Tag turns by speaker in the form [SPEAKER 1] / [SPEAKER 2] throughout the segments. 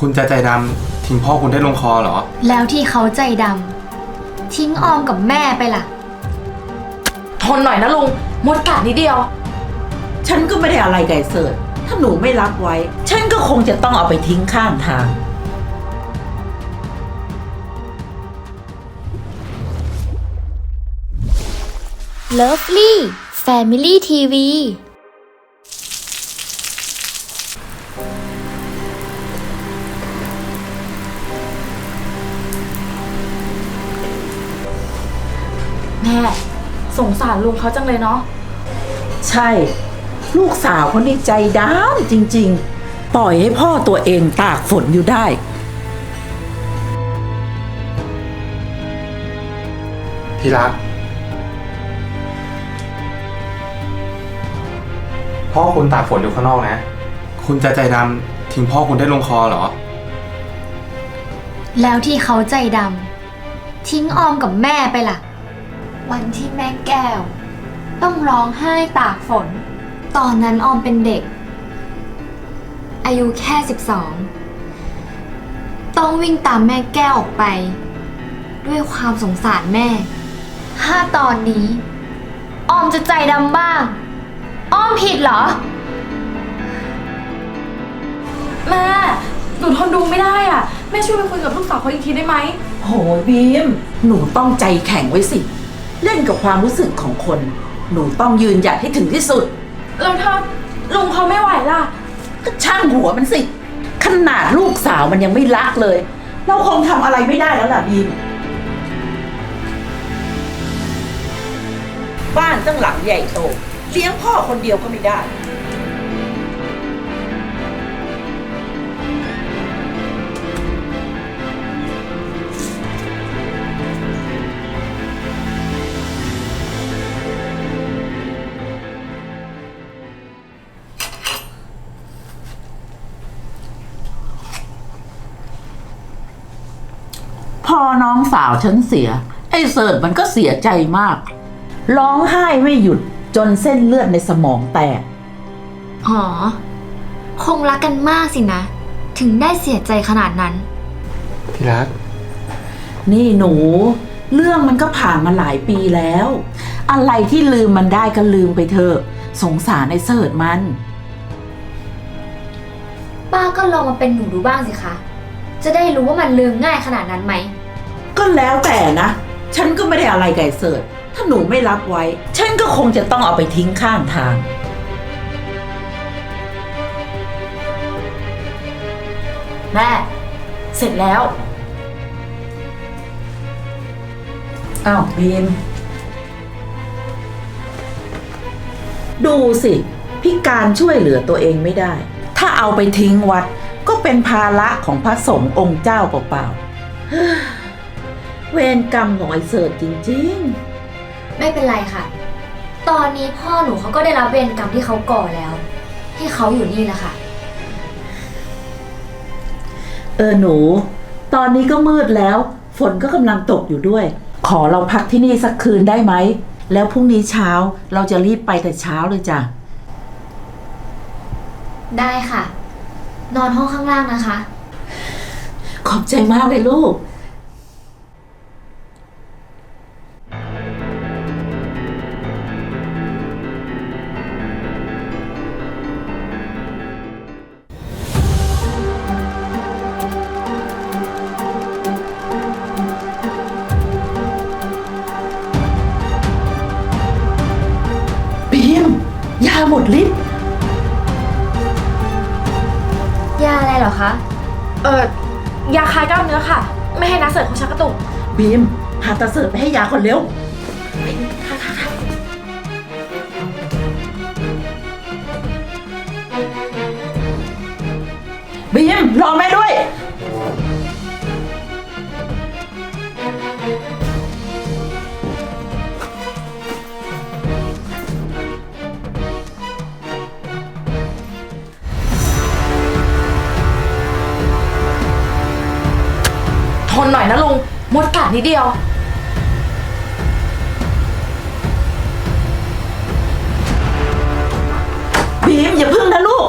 [SPEAKER 1] คุณจะใจดำทิ้งพ่อคุณได้ลงคอเหรอ
[SPEAKER 2] แล้วที่เขาใจดำทิ้งออมกับแม่ไปล่ะ
[SPEAKER 3] ทนหน่อยนะลุงมดกัดนิดเดียว
[SPEAKER 4] ฉันก็ไม่ได้อะไรไก่เสิร์ตถ้าหนูไม่รับไว้ ฉันก็คงจะต้องเอาไปทิ้งข้างทาง
[SPEAKER 2] Lovely Family TV
[SPEAKER 3] ลุงเขาจังเลยเนาะ
[SPEAKER 4] ใช่ ลูกสาวคนนี้ใจดำจริงๆ ปล่อยให้พ่อตัวเองตากฝนอยู่ได้
[SPEAKER 1] ที่รัก พ่อคุณตากฝนอยู่ข้างนอกนะ คุณจะใจดำทิ้งพ่อคุณได้ลงคอเหรอ
[SPEAKER 2] แล้วที่เขาใจดำทิ้งออมกับแม่ไปล่ะ วันที่แม่แก้ว ต้องร้องไห้ตากฝน ตอนนั้นออมเป็นเด็ก อายุแค่ 12 ต้องวิ่งตามแม่แก้วออกไป ด้วยความสงสารแม่ ถ้าตอนนี้ ออมจะใจดำบ้างออมผิดเหรอ
[SPEAKER 3] แม่หนูทนดูไม่ได้อะ แม่ช่วยไปคุยกับลูกสาวเขาอีกทีได้ไหม
[SPEAKER 4] โหยบีม หนูต้องใจแข็งไว้สิ เล่นกับความรู้สึกของคน หนูต้องยืนหยัดให้ถึงที่สุด
[SPEAKER 3] แล้วถ้าลุงเขาไม่ไหวล่ะ
[SPEAKER 4] ก็ช่างหัวมันสิ ขนาดลูกสาวมันยังไม่รักเลย เราคงทำอะไรไม่ได้แล้วล่ะบีม บ้านตั้งหลังใหญ่โต เลี้ยงพ่อคนเดียวก็ไม่ได้ สาวฉันเสีย ไอ้เสิร์ตมันก็เสียใจมาก ร้องไห้ไม่หยุดจนเส้นเลือดในสมองแตก
[SPEAKER 2] อ๋อ คงรักกันมากสินะ ถึงได้เสียใจขนาดนั้น
[SPEAKER 1] ที่รัก
[SPEAKER 4] นี่หนู เรื่องมันก็ผ่านมาหลายปีแล้ว อะไรที่ลืมมันได้ก็ลืมไปเถอะสงสารไอ้เสิร์ตมัน
[SPEAKER 2] ป้าก็ลองมาเป็นหนูดูบ้างสิคะ จะได้รู้ว่ามันลืมง่ายขนาดนั้นไหม
[SPEAKER 4] ก็แล้วแต่นะ ฉันก็ไม่ได้อะไรไก่เสิร์ตถ้าหนูไม่รับไว้ ฉันก็คงจะต้องเอาไปทิ้งข้างทาง
[SPEAKER 3] แม่ เสร็จแล้ว
[SPEAKER 4] อ้าวบีมดูสิ พิการช่วยเหลือตัวเองไม่ได้ ถ้าเอาไปทิ้งวัดก็เป็นภาระของพระสงฆ์องค์เจ้าเปล่าๆ เฮ้ยเวรกรรมของไอ้เสิร์ตจริง
[SPEAKER 2] ไม่เป็นไรค่ะ ตอนนี้พ่อหนูเขาก็ได้รับเวรกรรมที่เขาก่อแล้ว ที่เขาอยู่นี่แหละค่ะ
[SPEAKER 4] ๆ เออหนู ตอนนี้ก็มืดแล้ว ฝนก็กำลังตกอยู่ด้วย ขอเราพักที่นี่สักคืนได้ไหม แล้วพรุ่งนี้เช้าเราจะรีบไปแต่เช้าเลยจ้ะ
[SPEAKER 2] ได้ค่ะ นอนห้องข้างล่างนะคะ
[SPEAKER 4] ขอบใจมากเลยลูกาม
[SPEAKER 2] เนื้
[SPEAKER 3] อค่ะ ไม่ให้นักเสิร์ฟเขาชักกระตุก
[SPEAKER 4] บีมหาตาเสิร์ฟไปให้ยาก่อนเร็วบีมรอแม่ด้วย
[SPEAKER 3] นหน่อยนะลุง มดกัดนิดเดียว
[SPEAKER 4] บีมอย่าพึ่งนะลูก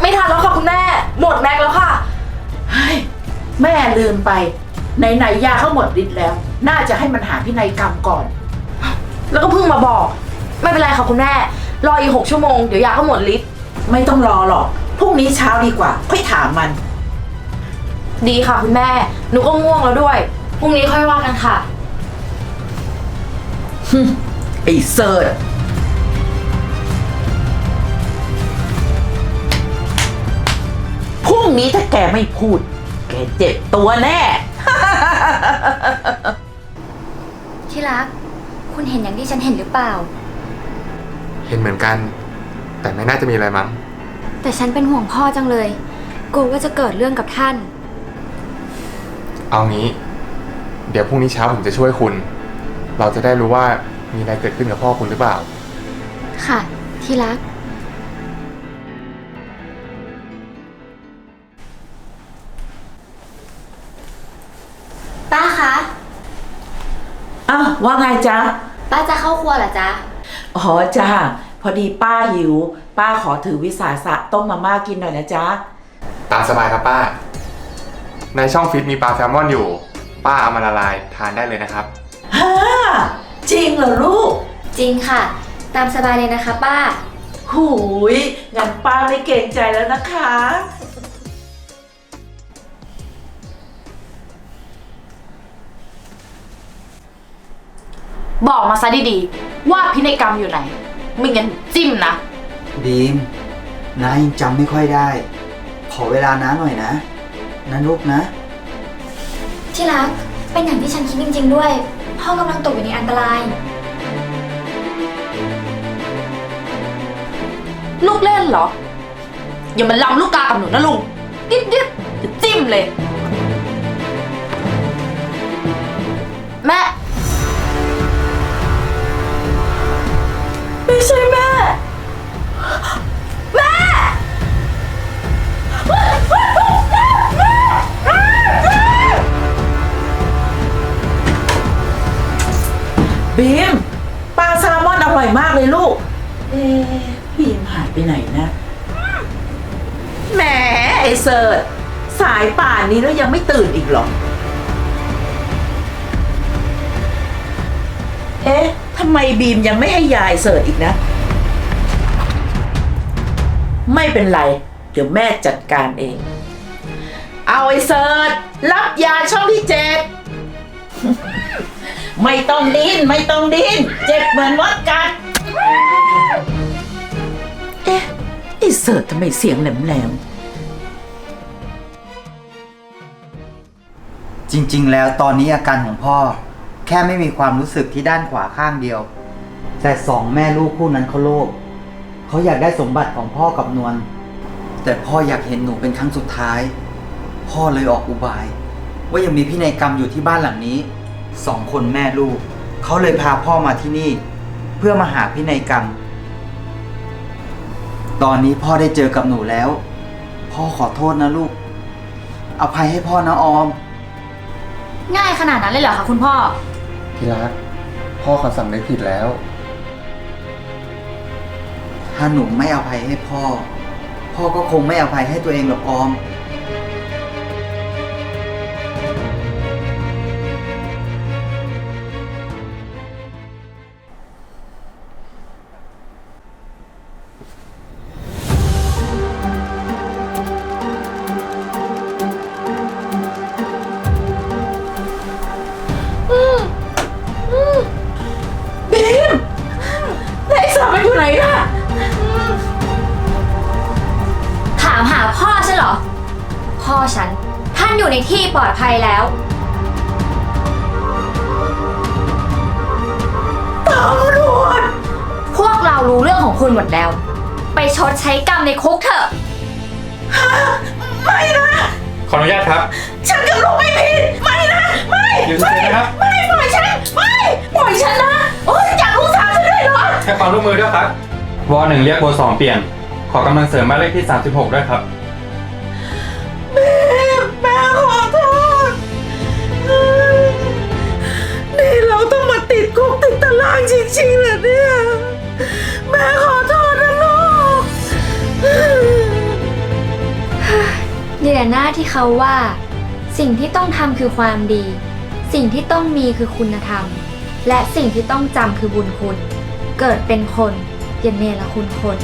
[SPEAKER 3] ไม่ทันแล้วค่ะคุณแม่ หมดแม็กซ์แล้วค่ะ
[SPEAKER 4] แม่ลืมไป ไหนๆยาเขาหมดฤทธิ์แล้ว น่าจะให้มันหาพินัยกรรมก่อน
[SPEAKER 3] แล้วก็เพิ่งมาบอก ไม่เป็นไรค่ะคุณแม่ รออีกหกชั่วโมง เดี๋ยวยาก็หมดฤทธิ์
[SPEAKER 4] ไม่ต้องรอหรอก พรุ่งนี้เช้าดีกว่า ค่อยถามมัน
[SPEAKER 3] ดีค่ะคุณแม่ หนูก็ง่วงแล้วด้วย พรุ่งนี้ค่อยว่ากันค่ะ
[SPEAKER 4] ไอ้เสิร์ชพรุ่งนี้ถ้าแกไม่พูด แกเจ็บตัวแน่
[SPEAKER 2] ที่รัก คุณเห็นอย่างที่ฉันเห็นหรือเปล่า
[SPEAKER 1] เห็นเหมือนกัน แต่ไม่น่าจะมีอะไรมั้ง
[SPEAKER 2] แต่ฉันเป็นห่วงพ่อจังเลย กลัวว่าจะเกิดเรื่องกับท่าน
[SPEAKER 1] เอางี้ เดี๋ยวพรุ่งนี้เช้าผมจะช่วยคุณ เราจะได้รู้ว่ามีอะไรเกิดขึ้นกับพ่อคุณหรือเปล่า
[SPEAKER 2] ค่ะ ที่รัก ป้าคะ
[SPEAKER 4] อ้าวว่าไงจ๊ะ
[SPEAKER 2] ป้าจะเข้าครัวเหรอจ๊ะ
[SPEAKER 4] อ๋อจ้าพอดีป้าหิว ป้าขอถือวิสาสะต้มมาม่ากินหน่อยนะจ๊ะ
[SPEAKER 1] ตามสบายครับป้า ในช่องฟิตมีปลาแซลมอนอยู่ ป้าเอามาละลายทานได้เลยนะครับ
[SPEAKER 4] ฮ่าจริงเหรอลูก
[SPEAKER 2] จริงค่ะ ตามสบายเลยนะคะ ป้า
[SPEAKER 4] หูย งั้นป้าไม่เกรงใจแล้วนะคะ
[SPEAKER 3] บอกมาซะดีๆ ว่าพินัยกรรมอยู่ไหน ไม่งั้นจิ้มนะ
[SPEAKER 5] บีมน้ายังจำไม่ค่อยได้ ขอเวลาน้าหน่อยนะ นะลูกนะ
[SPEAKER 2] ที่รัก เป็นอย่างที่ฉันคิดจริง ๆ ด้วย พ่อกำลังตกอยู่ในอันตราย
[SPEAKER 3] ลูกเล่นเหรอ อย่ามาลำลูกกากับหนูนะลุงดิบดิบจะจิ้มเลย แม่ ไม่ใช่แม่ แม่
[SPEAKER 4] บีมปลาแซลมอนอร่อยมากเลยลูก เอ๊ะบีมหายไปไหนนะ แหมไอเสิร์ชสายป่านนี้แล้วยังไม่ตื่นอีกเหรอ เอ๊ะทำไมบีมยังไม่ให้ยายเสิร์ชอีกนะ ไม่เป็นไร เดี๋ยวแม่จัดการเอง เอาไอเสิร์ชรับยาช่องที่เจ็ด ไม่ต้องดิ้นไม่ต้องดิ้นเจ็บเหมือนมดกัด เอ๊ะไอเสิร์ชทำไมเสียงแหลม
[SPEAKER 5] จริง ๆ แล้วตอนนี้อาการของพ่อ แค่ไม่มีความรู้สึกที่ด้านขวาข้างเดียว แต่สองแม่ลูกคู่นั้นเขาโลภเขาอยากได้สมบัติของพ่อกับนวลแต่พ่ออยากเห็นหนูเป็นครั้งสุดท้าย พ่อเลยออกอุบาย ว่ายังมีพินัยกรรมอยู่ที่บ้านหลังนี้ สองคนแม่ลูก เขาเลยพาพ่อมาที่นี่ เพื่อมาหาพินัยกรรม ตอนนี้พ่อได้เจอกับหนูแล้ว พ่อขอโทษนะลูก อภัยให้พ่อนะออม
[SPEAKER 2] ง่ายขนาดนั้นเลยเหรอคะคุณพ่อ
[SPEAKER 1] ที่รัก พ่อเขาสำนึกผิดแล้ว
[SPEAKER 5] ถ้าหนูไม่อภัยให้พ่อ พ่อก็คงไม่อภัยให้ตัวเองหรอกออม
[SPEAKER 4] นอยู่
[SPEAKER 2] ในที่ปลอดภัยแล้ว
[SPEAKER 4] ตำรวจ
[SPEAKER 2] พวกเรารู้เรื่องของคุณหมดแล้ว ไปชดใช้กรรมในคุกเถอะ
[SPEAKER 4] ไม่นะ
[SPEAKER 1] ขออนุญาตครับ
[SPEAKER 4] ฉันกับลูกไม่ผิด ไม่นะ ไม่
[SPEAKER 1] อยู่เฉยๆนะครับ
[SPEAKER 4] ไม่ปล่อยฉัน ไม่ ปล่อยฉันนะ โอ้ยอยากลูกสาวฉันด้วยเหรอ
[SPEAKER 1] ให้ความร่วมมือด้วยครับวอหนึ่งเรียกวอสองเปลี่ยน ขอกำลังเสริมหมายเลขที่ 36 ด้วยครับ
[SPEAKER 4] ตารางจริงๆเหรอเนี่ย แม่ขอโทษนะลูก
[SPEAKER 2] เดี๋ยวหน้าที่เขาว่า
[SPEAKER 6] สิ่งที่ต้องทำคือความดี สิ่งที่ต้องมีคือคุณธรรม และสิ่งที่ต้องจำคือบุญคุณ เกิดเป็นคนอย่าเนรคุณคน